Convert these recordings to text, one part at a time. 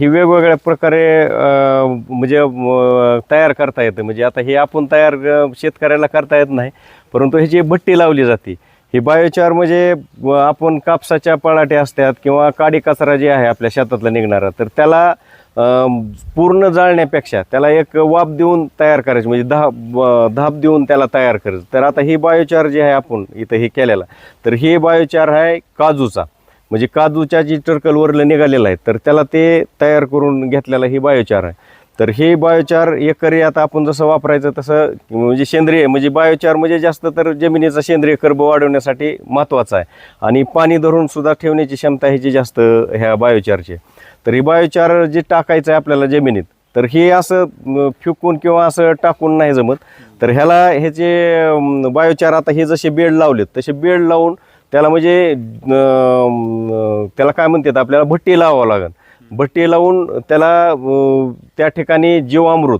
ही वेगवेगळ्या प्रकारे अं, म्हणजे अं, तयार करता येतं. म्हणजे आता हे आपण तयार अं, शेतकऱ्याला करता येत नाही परंतु ह्याची भट्टी लावली जाते ही बायोचार म्हणजे अं, आपण कापसाच्या पळाटे असतात किंवा काडी कचरा जे आहे आपल्या शेतातला निघणारा तर त्याला अं, पूर्ण जाळण्यापेक्षा त्याला एक वाफ देऊन तयार करायची म्हणजे दहा ब- धाप देऊन त्याला तयार करायचं. तर आता ही बायोचार जे आहे आपण इथं हे केलेला तर हे बायोचार आहे काजूचा. म्हणजे काजूच्या जी टर्कलवरलं निघालेलं आहे तर त्याला ते तयार करून घेतलेला ही बायोचार आहे. तर हे बायोचार एकरी आता आपण जसं वापरायचं तसं म्हणजे सेंद्रिय म्हणजे बायोचार म्हणजे जास्त तर जमिनीचा सेंद्रिय कर्ब वाढवण्यासाठी महत्त्वाचा आहे. आणि पाणी धरून सुद्धा ठेवण्याची क्षमता ह्याची जास्त ह्या बायोचारची तर हे बायोचार जे टाकायचं आहे आपल्याला जमिनीत तर हे असं फिकून फेकून किंवा असं टाकून नाही जमत. तर ह्याला ह्याचे बायोचार आता हे जसे बेड लावलेत तसे बेड लावून त्याला म्हणजे त्याला काय म्हणतात आपल्याला भट्टी लावावं लागेल भट्टी लावून त्याला त्या ठिकाणी जीवामृत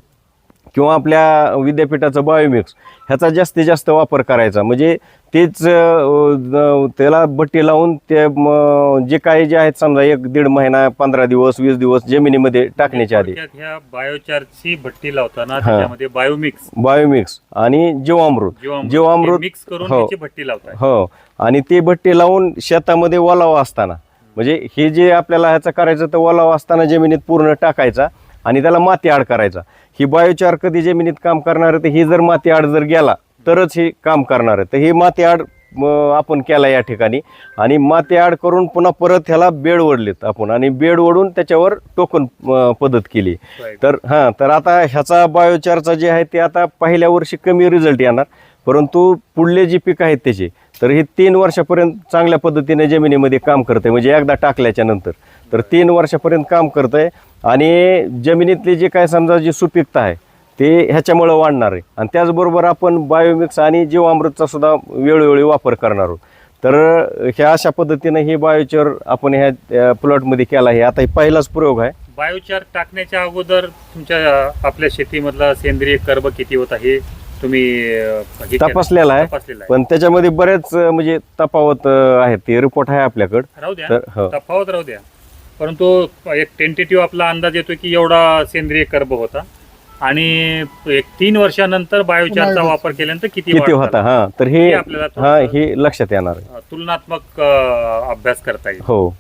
किंवा आपल्या विद्यापीठाचं बायोमिक्स ह्याचा जास्तीत जास्त वापर करायचा. म्हणजे तेच त्याला भट्टी लावून ते जे काही जे आहेत समजा एक दीड महिना पंधरा दिवस वीस दिवस जमिनीमध्ये टाकण्याच्या आधी. ह्या बायोचारची भट्टी लावताना. त्याच्यामध्ये बायोमिक्स बायोमिक्स आणि जीवामृत. जीवामृत. मिक्स करून हो. भट्टी लावताय. हो. आणि ते भट्टी लावून शेतामध्ये ओलावा असताना म्हणजे हे जे आपल्याला ह्याचं करायचं तर ओलावा असताना जमिनीत पूर्ण टाकायचा. आणि त्याला माती आड करायचा. ही बायोचार कधी जमिनीत काम करणार आहे तर ही जर माती आड जर गेला तरच हे काम करणार आहे. तर ही माती आड आपण केला या ठिकाणी. आणि माती आड करून पुन्हा परत ह्याला बेड ओढलेत आपण. आणि बेड ओढून त्याच्यावर टोकन पद्धत केली. तर हां तर आता ह्याचा बायोचारचा जे आहे ते आता पहिल्या वर्षी कमी रिझल्ट येणार. परंतु पुढले जी पिकं आहेत त्याचे तर हे तीन वर्षापर्यंत चांगल्या पद्धतीने जमिनीमध्ये काम करते म्हणजे एकदा टाकल्याच्या नंतर. तर तीन वर्षापर्यंत काम करतंय. आणि जमिनीतली जे काय समजा जी सुपीकता आहे ते ह्याच्यामुळं वाढणार आहे. आणि त्याचबरोबर आपण बायोमिक्स आणि जीवामृतचा सुद्धा वेळोवेळी वापर करणार आहोत. तर ह्या अशा पद्धतीने ही बायोचार आपण ह्या प्लॉटमध्ये केला आहे. आता हे पहिलाच प्रयोग आहे. बायोचार टाकण्याच्या अगोदर तुमच्या आपल्या शेतीमधला सेंद्रिय कर्ब किती होता हे तुम्ही? तपासलेला आहे. पण त्याच्यामध्ये बरेच म्हणजे तफावत आहेत. ते रिपोर्ट आहे आपल्याकडं. हो. तफावत राहू द्या. परंतु एक टेंटेटिव्ह आपला अंदाज येतो की एवढा सेंद्रिय कर्ब होता. आणि एक तीन वर्षानंतर बायोचारचा वापर केल्यानंतर किती किती वाढ होता? झाला? हा तर हे हे आपल्याला हा हे लक्षात येणार आहे. तुलनात्मक अं, अभ्यास करता येईल. हो.